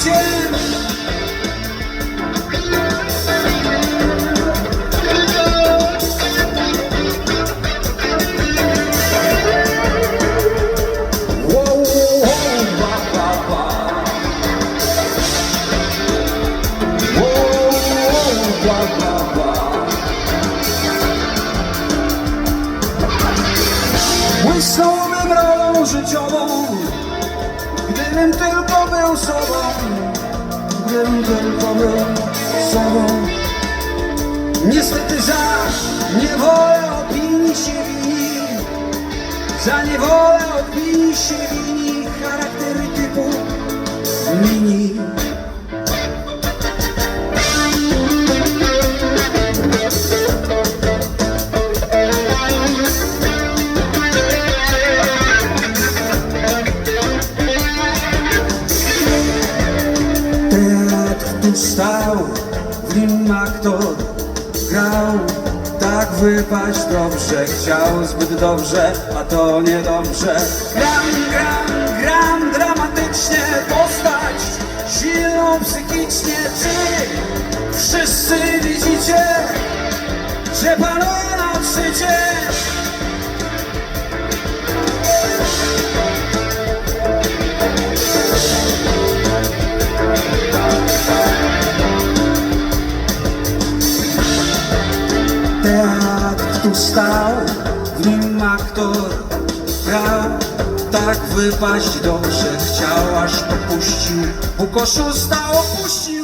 życiem. Błysnąłbym rolą życiową Gdybym tylko był sobą Gdybym tylko był sobą. Niestety za niewolę opinii się wini Za niewolę opinii się wini Charaktery typu mini tu stał, w nim aktor grał. Tak wypaść dobrze, chciał zbyt dobrze, a to niedobrze. Gram, gram, gram dramatycznie postać Silną psychicznie, czy Teatr tu stał, w nim aktor grał Tak wypaść dobrze chciał, aż popuścił. Bóg oszusta opuścił